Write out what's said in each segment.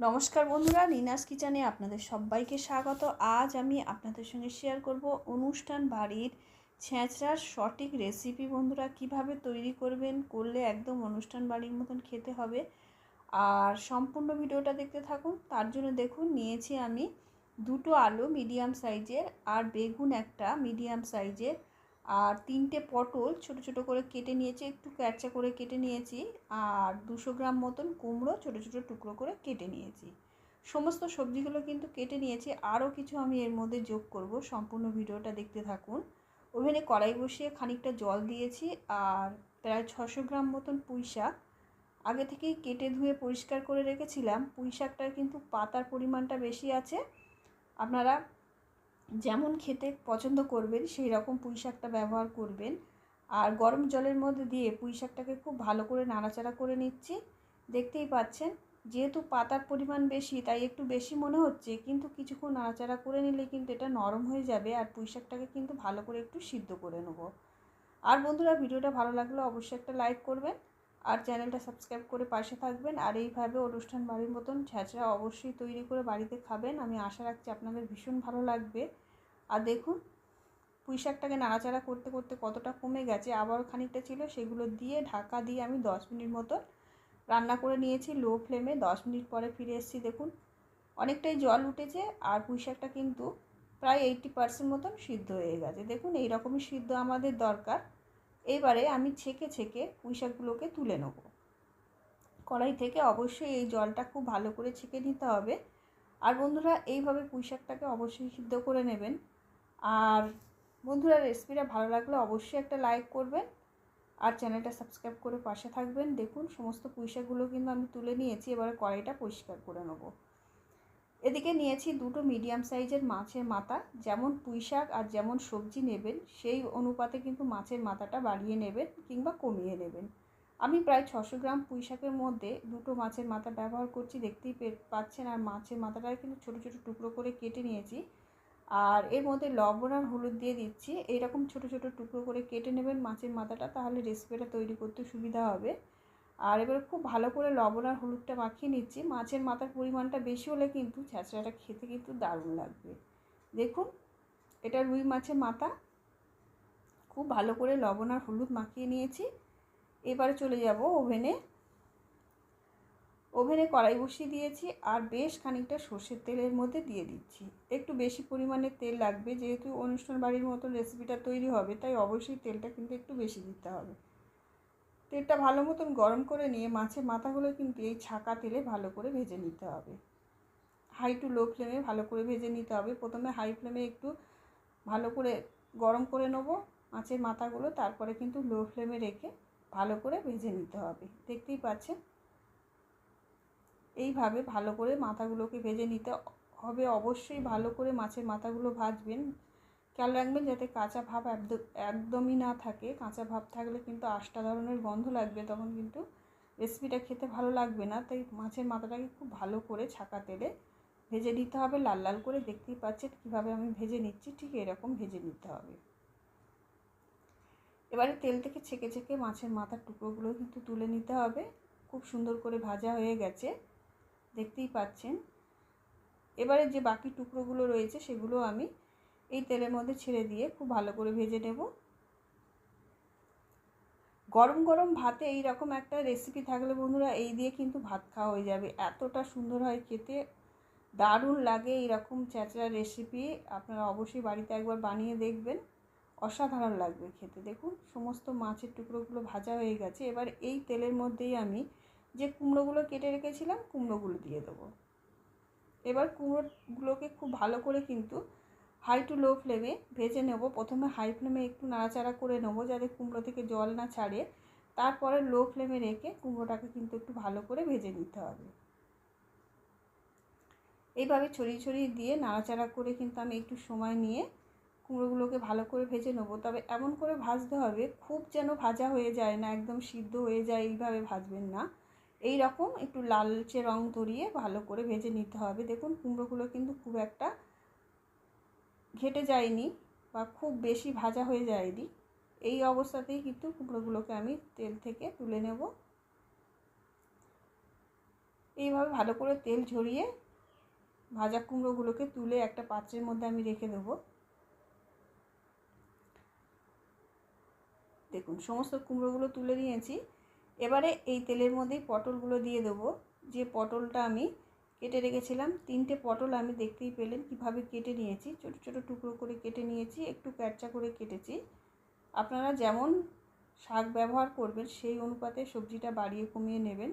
নমস্কার বন্ধুরা, নিনাস কিচেনে আপনাদের সবাইকে স্বাগত। আজ আমি আপনাদের সঙ্গে শেয়ার করব অনুষ্ঠান বাড়ির ছেঁচড়ার সঠিক রেসিপি বন্ধুরা, কীভাবে তৈরি করবেন, করলে একদম অনুষ্ঠান বাড়ির মতন খেতে হবে। আর সম্পূর্ণ ভিডিওটা দেখতে থাকুন। তার জন্য দেখুন, নিয়েছি আমি দুটো আলু মিডিয়াম সাইজের আর বেগুন একটা মিডিয়াম সাইজের আর তিনটে পটল ছোট ছোট করে কেটে নিয়েছি, একটু ক্যাচা করে কেটে নিয়েছি আর দুশো গ্রাম মতন কুমড়ো ছোট ছোট টুকরো করে কেটে নিয়েছি। সমস্ত সবজিগুলো কিন্তু কেটে নিয়েছি, আরও কিছু আমি এর মধ্যে যোগ করব, সম্পূর্ণ ভিডিওটা দেখতে থাকুন। ওভেনে কড়াই বসিয়ে খানিকটা জল দিয়েছি আর প্রায় ছশো গ্রাম মতন পুঁই শাক। আগে থেকেই কেটে ধুয়ে পরিষ্কার করে রেখেছিলাম, পুঁই শাকটার কিন্তু পাতার পরিমাণটা বেশি আছে। আপনারা যেমন খেতে পছন্দ করবেন, সেই রকম পুঁই শাকটা ব্যবহার করবেন। আর গরম জলের মধ্যে দিয়ে পুঁই শাকটাকে খুব ভালো করে নাড়াচাড়া করে নিচ্ছি। দেখতেই পাচ্ছেন, যেহেতু পাতার পরিমাণ বেশি, তাই একটু বেশি মনে হচ্ছে, কিন্তু কিছুক্ষণ নাড়াচাড়া করে নিলে কিন্তু এটা নরম হয়ে যাবে আর পুঁই শাকটাকে কিন্তু ভালো করে একটু সিদ্ধ করে নেব। আর বন্ধুরা, ভিডিওটা ভালো লাগলে অবশ্যই একটা লাইক করবেন। আর চ্যানেলটা সাবস্ক্রাইব করে পাশে থাকবেন আর এইভাবে অনুষ্ঠান বাড়ির মতন ছ্যাঁচড়া অবশ্যই তৈরি করে বাড়িতে খাবেন। আমি আশা রাখছি আপনাদের ভীষণ ভালো লাগবে। আর দেখুন, পুঁই শাকটাকে নাড়াচাড়া করতে করতে কতটা কমে গেছে, আবার খানিকটা ছিল, সেগুলো দিয়ে ঢাকা দিয়ে আমি দশ মিনিট মতো রান্না করে নিয়েছি লো ফ্লেমে। দশ মিনিট পরে ফিরে এসেছি, দেখুন, অনেকটাই জল উঠেছে আর পুঁই শাকটা কিন্তু প্রায় এইটটি পার্সেন্ট মতন সিদ্ধ হয়ে গেছে। দেখুন এই রকমই সিদ্ধ আমাদের দরকার। এবারে আমি ছেঁকে ছেঁকে পুঁই শাকগুলোকে তুলে নেব। কড়াই থেকে অবশ্যই এই জলটা খুব ভালো করে ছেঁকে নিতে হবে। আর বন্ধুরা, এইভাবে পুঁই শাকটাকে অবশ্যই সিদ্ধ করে নেবেন। আর বন্ধুরা, রেসিপিটা ভালো লাগলে অবশ্যই একটা লাইক করবেন। আর চ্যানেলটা সাবস্ক্রাইব করে পাশে থাকবেন। দেখুন, সমস্ত পুঁইশাকগুলো কিন্তু আমি তুলে নিয়েছি। এবারে কড়াইটা পরিষ্কার করে নেব। এদিকে নিয়েছি দুটো মিডিয়াম সাইজের মাছের মাথা, যেমন পুঁই শাক আর যেমন সবজি নেবেন, সেই অনুপাতে কিন্তু মাছের মাথাটা বাড়িয়ে নেবেন কিংবা কমিয়ে নেবেন। আমি প্রায় ছশো গ্রাম পুঁই শাকের মধ্যে দুটো মাছের মাথা ব্যবহার করছি, দেখতেই পাচ্ছেন আর মাছের মাথাটা কিন্তু ছোটো ছোটো টুকরো করে কেটে নিয়েছি। আর এর মধ্যে লবণ আর হলুদ দিয়ে দিচ্ছি। এইরকম ছোট ছোট টুকরো করে কেটে নেবেন মাছের মাথাটা, তাহলে রেসিপিটা তৈরি করতে সুবিধা হবে। আর এবার খুব ভালো করে লবণ আর হলুদটা মাখিয়ে নিচ্ছি। মাছের মাথার পরিমাণটা বেশি হলে কিন্তু ছ্যাঁচড়াটা খেতে কিন্তু দারুণ লাগবে। দেখুন, এটা রুই মাছের মাথা। খুব ভালো করে লবণ আর হলুদ মাখিয়ে নিয়েছি। এবারে চলে যাব ওভেনে। ওভেনে কড়াই বসিয়ে দিয়েছি আর বেশ খানিকটা সর্ষের তেলের মধ্যে দিয়ে দিচ্ছি। একটু বেশি পরিমাণে তেল লাগবে, যেহেতু অনুষ্ঠান বাড়ির মতন রেসিপিটা তৈরি হবে, তাই অবশ্যই তেলটা কিন্তু একটু বেশি দিতে হবে। তেলটা ভালো মতন গরম করে নিয়ে মাছের মাথাগুলো কিন্তু এই ছাকা তেলে ভালো করে ভেজে নিতে হবে। হাই টু লো ফ্লেমে ভালো করে ভেজে নিতে হবে। প্রথমে হাই ফ্লেমে একটু ভালো করে গরম করে নেব মাছের মাথাগুলো, তারপরে কিন্তু লো ফ্লেমে রেখে ভালো করে ভেজে নিতে হবে। দেখতেই পাচ্ছেন? এইভাবে ভালো করে মাথাগুলোকে ভেজে নিতে হবে। অবশ্যই ভালো করে মাছের মাথাগুলো ভাজবেন। খেয়াল রাখবেন যাতে কাঁচা ভাব একদমই না থাকে। কাঁচা ভাব থাকলে কিন্তু আষ্টা ধরনের গন্ধ লাগবে, তখন কিন্তু রেসিপিটা খেতে ভালো লাগবে না। তাই মাছের মাথাটাকে খুব ভালো করে ছাকা তেলে ভেজে নিতে হবে। লাল লাল করে দেখতেই পাচ্ছেন কীভাবে আমি ভেজে নিচ্ছি, ঠিক এরকম ভেজে নিতে হবে। এবারে তেল থেকে ছেঁকে ছেঁকে মাছের মাথার টুকরোগুলো কিন্তু তুলে নিতে হবে। খুব সুন্দর করে ভাজা হয়ে গেছে, দেখতেই পাচ্ছেন। এবারে যে বাকি টুকরোগুলো রয়েছে, সেগুলো আমি এই তেলের মধ্যে ছেড়ে দিয়ে খুব ভালো করে ভেজে নেব। গরম গরম ভাতে এই রকম একটা রেসিপি থাকলে বন্ধুরা, এই দিয়ে কিন্তু ভাত খাওয়া হয়ে যাবে। এতটা সুন্দর হয় খেতে। দারুণ লাগে এইরকম চ্যাচড়া রেসিপি আপনারা অবশ্যই বাড়িতে একবার বানিয়ে দেখবেন। অসাধারণ লাগবে খেতে। দেখুন, সমস্ত মাছের টুকরোগুলো ভাজা হয়ে গেছে। এবার এই তেলের মধ্যেই আমি যে কুমড়োগুলো কেটে রেখেছিলাম, কুমড়োগুলো দিয়ে দেবো। এবার কুমড়োগুলোকে খুব ভালো করে কিন্তু হাই টু লো ফ্লেমে ভেজে নেব। প্রথমে হাই ফ্লেমে একটু নাড়াচাড়া করে নেব যাতে কুমড়ো থেকে জল না ছাড়ে। তারপরে লো ফ্লেমে রেখে কুমড়োটাকে কিন্তু একটু ভালো করে ভেজে নিতে হবে। এইভাবে ছড়িয়ে ছড়িয়ে দিয়ে নাড়াচাড়া করে কিন্তু আমি একটু সময় নিয়ে কুমড়োগুলোকে ভালো করে ভেজে নেব। তবে এমন করে ভাজতে হবে, খুব যেন ভাজা হয়ে যায় না, একদম সিদ্ধ হয়ে যায়, এইভাবে ভাজবেন না। এই রকম একটু লালচে রং ধরিয়ে ভালো করে ভেজে নিতে হবে। দেখুন কুমড়োগুলো কিন্তু খুব একটা ঘেটে যায়নি বা খুব বেশি ভাজা হয়ে যায়নি, এই অবস্থাতেই কিন্তু কুমড়োগুলোকে আমি তেল থেকে তুলে নেব। এইভাবে ভালো করে তেল ঝরিয়ে ভাজা কুমড়োগুলোকে তুলে একটা পাত্রের মধ্যে আমি রেখে দেবো। দেখুন, সমস্ত কুমড়োগুলো তুলে নিয়েছি। এবারে এই তেলের মধ্যেই পটলগুলো দিয়ে দেবো। যে পটলটা আমি কেটে রেখেছিলাম। তিনটে পটল আমি দেখতেই পেলেন কীভাবে কেটে নিয়েছি। ছোট ছোট টুকরো করে কেটে নিয়েছি, একটু ক্যাটচা করে কেটেছি। আপনারা যেমন শাক ব্যবহার করবেন, সেই অনুপাতে সবজিটা বাড়িয়ে কমিয়ে নেবেন।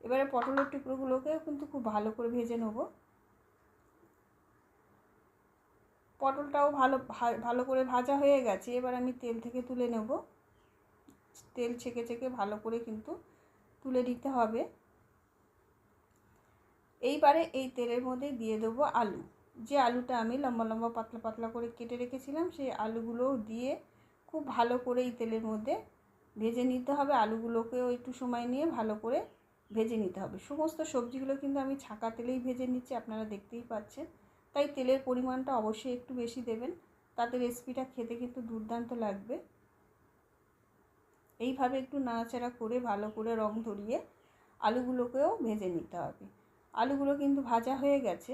এবারে পটলের টুকরোগুলোকেও কিন্তু খুব ভালো করে ভেজে নেব। পটলটাও ভালো ভালো করে ভাজা হয়ে গেছে। এবার আমি তেল থেকে তুলে নেব। তেল ছেঁকে ছেঁকে ভালো করে কিন্তু তুলে নিতে হবে। এইবারে এই তেলের মধ্যে দিয়ে দেবো আলু। যে আলুটা আমি লম্বা লম্বা পাতলা পাতলা করে কেটে রেখেছিলাম, সেই আলুগুলো দিয়ে খুব ভালো করে এই তেলের মধ্যে ভেজে নিতে হবে। আলুগুলোকেও একটু সময় নিয়ে ভালো করে ভেজে নিতে হবে। সমস্ত সবজিগুলো কিন্তু আমি ছাঁকা তেলেই ভেজে নিচ্ছি, আপনারা দেখতেই পাচ্ছেন। তাই তেলের পরিমাণটা অবশ্যই একটু বেশি দেবেন, তাতে রেসিপিটা খেতে কিন্তু দুর্দান্ত লাগবে। এইভাবে একটু নাড়াচাড়া করে ভালো করে রং ধরিয়ে আলুগুলোকেও ভেজে নিতে হবে। আলুগুলো কিন্তু ভাজা হয়ে গেছে।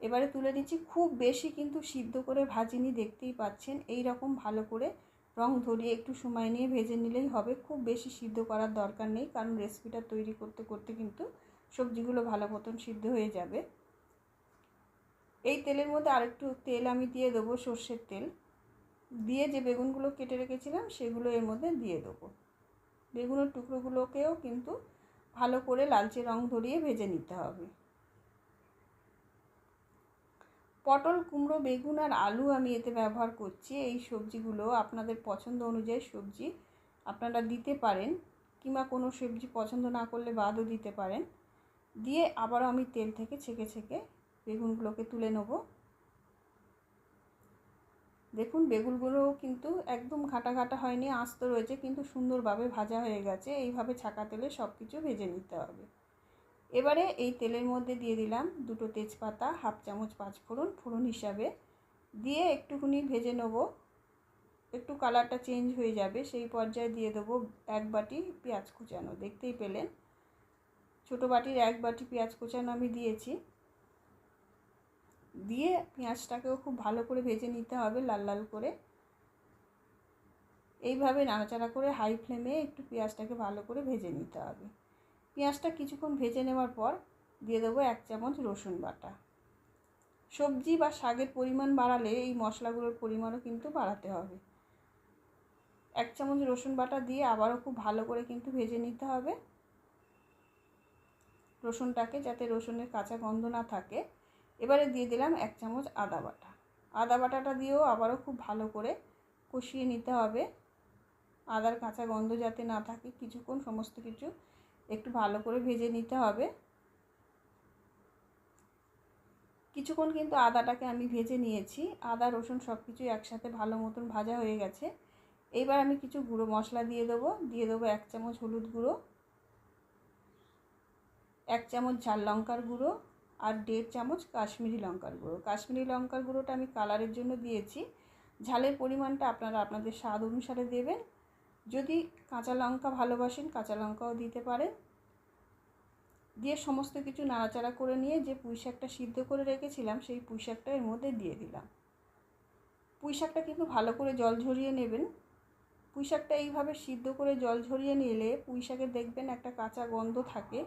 এবারে তুলে নিচ্ছি, খুব বেশি কিন্তু সিদ্ধ করে ভাজিনি, দেখতেই পাচ্ছেন। এই রকম ভালো করে রং ধরিয়ে একটু সময় নিয়ে ভেজে নিলেই হবে। খুব বেশি সিদ্ধ করার দরকার নেই, কারণ রেসিপিটা তৈরি করতে করতে কিন্তু সবজিগুলো ভালো মতন সিদ্ধ হয়ে যাবে। এই তেলের মধ্যে আরেকটু তেল আমি দিয়ে দেবো, সর্ষের তেল। দিয়ে যে বেগুনগুলো কেটে রেখেছিলাম, সেগুলো এর মধ্যে দিয়ে দেবো। বেগুনের টুকরোগুলোকেও কিন্তু ভালো করে লালচে রং ধরিয়ে ভেজে নিতে হবে। পটল, কুমড়ো, বেগুন আর আলু আমি এতে ব্যবহার করছি। এই সবজিগুলো আপনাদের পছন্দ অনুযায়ী সবজি আপনারা দিতে পারেন কিংবা কোনো সবজি পছন্দ না করলে বাদও দিতে পারেন। দিয়ে আবারও আমি তেল থেকে ছেঁকে ছেঁকে বেগুনগুলোকে তুলে নেব। দেখুন বেগুনগুলো কিন্তু একদম ঘাটা ঘাটা হয়নি, আস্ত রয়েছে, কিন্তু সুন্দরভাবে ভাজা হয়ে গেছে। এইভাবে ছাকা তেলে সব কিছু ভেজে নিতে হবে। এবারে এই তেলের মধ্যে দিয়ে দিলাম দুটো তেজপাতা, হাফ চামচ পাঁচ ফোড়ন। ফোড়ন হিসাবে দিয়ে একটুখানি ভেজে নেব। একটু কালারটা চেঞ্জ হয়ে যাবে, সেই পর্যায়ে দিয়ে দেবো এক বাটি পেঁয়াজ কুচানো। দেখতেই পেলেন? ছোটো বাটির এক বাটি পেঁয়াজ কুচানো আমি দিয়েছি। দিয়ে পেঁয়াজটাকেও খুব ভালো করে ভেজে নিতে হবে লাল লাল করে। এইভাবে নাড়াচাড়া করে হাই ফ্লেমে একটু পেঁয়াজটাকে ভালো করে ভেজে নিতে হবে। পেঁয়াজটা কিছুক্ষণ ভেজে নেওয়ার পর দিয়ে দেবো এক চামচ রসুন বাটা। সবজি বা শাকের পরিমাণ বাড়ালে এই মশলাগুলোর পরিমাণও কিন্তু বাড়াতে হবে। এক চামচ রসুন বাটা দিয়ে আবারও খুব ভালো করে কিন্তু ভেজে নিতে হবে। রসুনটাকে যাতে রসুনের কাঁচা গন্ধ না থাকে। এবারে দিয়ে দিলাম এক চামচ আদা বাটা। আদা বাটাটা দিয়েও আবারও খুব ভালো করে কষিয়ে নিতে হবে। আদার কাঁচা গন্ধ যাতে না থাকে, কিছুক্ষণ সমস্ত কিছু একটু ভালো করে ভেজে নিতে হবে। কিছুক্ষণ কিন্তু আদাটাকে আমি ভেজে নিয়েছি। আদা, রসুন সব কিছু একসাথে ভালো মতন ভাজা হয়ে গেছে। এইবার আমি কিছু গুঁড়ো মশলা দিয়ে দেবো। দিয়ে দেবো এক চামচ হলুদ গুঁড়ো, এক চামচ ঝাল লঙ্কার গুঁড়ো আর দেড় চামচ কাশ্মীরি লঙ্কার গুঁড়ো। কাশ্মীরি লঙ্কার গুঁড়োটা আমি কালারের জন্য দিয়েছি। ঝালের পরিমাণটা আপনারা আপনাদের স্বাদ অনুসারে দেবেন। যদি কাঁচা লঙ্কা ভালোবাসেন, কাঁচা লঙ্কাও দিতে পারেন। দিয়ে সমস্ত কিছু নাড়াচাড়া করে নিয়ে যে পুঁই শাকটা সিদ্ধ করে রেখেছিলাম, সেই পুঁই শাকটা এর মধ্যে দিয়ে দিলাম। পুঁই শাকটা কিন্তু ভালো করে জল ঝরিয়ে নেবেন। পুঁই শাকটা এইভাবে সিদ্ধ করে জল ঝরিয়ে নিলে পুঁই শাকের দেখবেন একটা কাঁচা গন্ধ থাকে।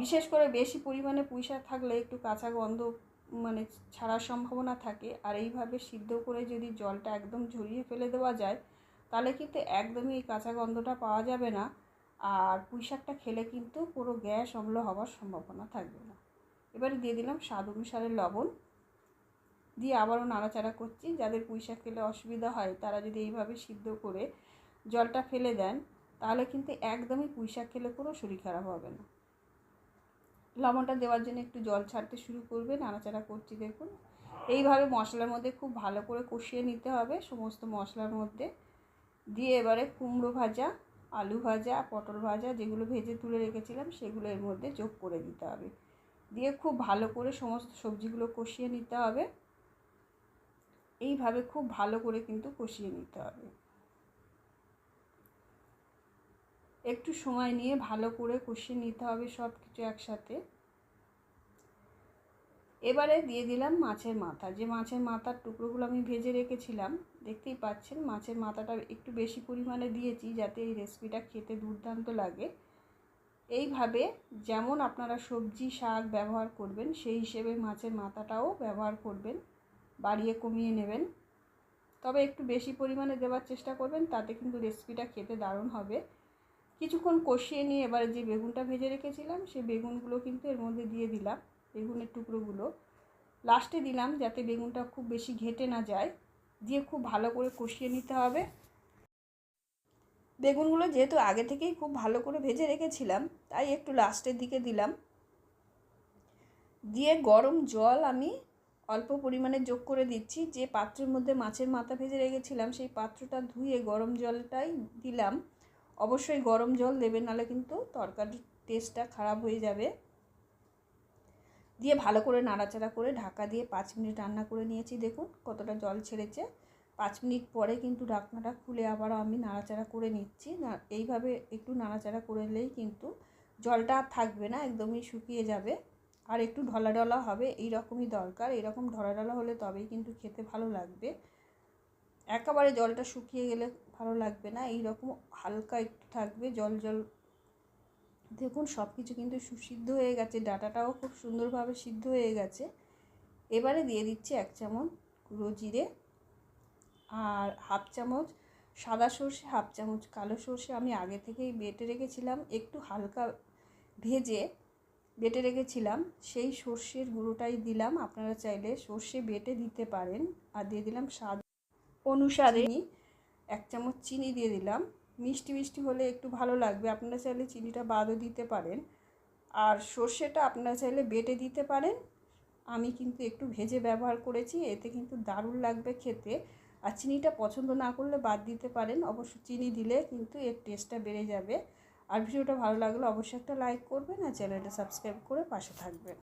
বিশেষ করে বেশি পরিমাণে পুঁই শাক থাকলে একটু কাঁচা গন্ধ মানে ছাড়ার সম্ভাবনা থাকে। আর এইভাবে সিদ্ধ করে যদি জলটা একদম ঝরিয়ে ফেলে দেওয়া যায়, তাহলে কিন্তু একদমই এই কাঁচা গন্ধটা পাওয়া যাবে না। আর পুঁই শাকটা খেলে কিন্তু পুরো গ্যাস অম্ল হওয়ার সম্ভাবনা থাকবে না। এবারে দিয়ে দিলাম স্বাদ অনুসারে লবণ। দিয়ে আবারও নাড়াচাড়া করছি। যাদের পুঁই শাক খেলে অসুবিধা হয়, তারা যদি এইভাবে সিদ্ধ করে জলটা ফেলে দেন, তাহলে কিন্তু একদমই পুঁই শাক খেলে কোনো শরীর খারাপ হবে না। লবণটা দেওয়ার জন্য একটু জল ছাড়তে শুরু করবে, নাড়াচাড়া করছি দেখুন। এইভাবে মশলার মধ্যে খুব ভালো করে কষিয়ে নিতে হবে সমস্ত মশলার মধ্যে। দিয়ে এবারে কুমড়ো ভাজা, আলু ভাজা, পটল ভাজা যেগুলো ভেজে তুলে রেখেছিলাম সেগুলো এর মধ্যে যোগ করে দিতে হবে। দিয়ে খুব ভালো করে সমস্ত সবজিগুলো কষিয়ে নিতে হবে। এইভাবে খুব ভালো করে কিন্তু কষিয়ে নিতে হবে। একটু সময় নিয়ে ভালো করে কষিয়ে নিতে হবে সব কিছু একসাথে। এবারে দিয়ে দিলাম মাছের মাথা। যে মাছের মাথার টুকরোগুলো আমি ভেজে রেখেছিলাম, দেখতেই পাচ্ছেন মাছের মাথাটা একটু বেশি পরিমাণে দিয়েছি যাতে এই রেসিপিটা খেতে দুর্দান্ত লাগে। এইভাবে যেমন আপনারা সবজি, শাক ব্যবহার করবেন, সেই হিসেবে মাছের মাথাটাও ব্যবহার করবেন, বাড়িয়ে কমিয়ে নেবেন। তবে একটু বেশি পরিমাণে দেওয়ার চেষ্টা করবেন, তাতে কিন্তু রেসিপিটা খেতে দারুণ হবে। কিছুক্ষণ কষিয়ে নিয়ে এবারে যে বেগুনটা ভেজে রেখেছিলাম সেই বেগুনগুলো কিন্তু এর মধ্যে দিয়ে দিলাম, বেগুনের টুকরোগুলো। লাস্টে দিলাম যাতে বেগুনটা খুব বেশি ঘেটে না যায়, দিয়ে খুব ভালো করে কষিয়ে নিতে হবে। বেগুনগুলো যেহেতু আগে থেকেই খুব ভালো করে ভেজে রেখেছিলাম, তাই একটু লাস্টের দিকে দিলাম। দিয়ে গরম জল আমি অল্প পরিমাণে যোগ করে দিচ্ছি, যে পাত্রের মধ্যে মাছের মাথা ভেজে রেখেছিলাম, সেই পাত্রটা ধুয়ে গরম জলটাই দিলাম। অবশ্যই গরম জল দেবে নাহলে কিন্তু তরকারির টেস্টটা খারাপ হয়ে যাবে। দিয়ে ভালো করে নাড়াচাড়া করে ঢাকা দিয়ে পাঁচ মিনিট রান্না করে নিয়েছি। দেখুন কতটা জল ছেড়েছে। পাঁচ মিনিট পরে কিন্তু ঢাকনাটা খুলে আবারও আমি নাড়াচাড়া করে নিচ্ছি। না, এইভাবে একটু নাড়াচাড়া করলেই কিন্তু জলটা আর থাকবে না, একদমই শুকিয়ে যাবে। আর একটু ঢলা হবে এই রকমই দরকার। এরকম ঢলা ঢলা হলে তবেই কিন্তু খেতে ভালো লাগবে। একেবারে জলটা শুকিয়ে গেলে ভালো লাগবে না। এই রকম হালকা একটু থাকবে, জল জল। দেখুন সব কিছু কিন্তু সুসিদ্ধ হয়ে গেছে। ডাটাটাও খুব সুন্দরভাবে সিদ্ধ হয়ে গেছে। এবারে দিয়ে দিচ্ছি এক চামচ গুঁড়ো জিরে আর হাফ চামচ সাদা সর্ষে, হাফ চামচ কালো সর্ষে আমি আগে থেকেই বেটে রেখেছিলাম। একটু হালকা ভেজে বেটে রেখেছিলাম। সেই সর্ষের গুঁড়োটাই দিলাম। আপনারা চাইলে সর্ষে বেটে দিতে পারেন। আর দিয়ে দিলাম স্বাদ অনুসারে এক চামচ চিনি দিয়ে দিলাম। মিষ্টি মিষ্টি হলে একটু ভালো লাগবে। আপনারা চাইলে চিনিটা বাদও দিতে পারেন। আর সর্ষেটা আপনারা চাইলে বেটে দিতে পারেন। আমি কিন্তু একটু ভেজে ব্যবহার করেছি, এতে কিন্তু দারুণ লাগবে খেতে। আর চিনিটা পছন্দ না করলে বাদ দিতে পারেন। অবশ্য চিনি দিলে কিন্তু এর টেস্টটা বেড়ে যাবে। আর ভিডিওটা ভালো লাগলে অবশ্যই একটা লাইক করবেন আর চ্যানেলটা সাবস্ক্রাইব করে পাশে থাকবেন।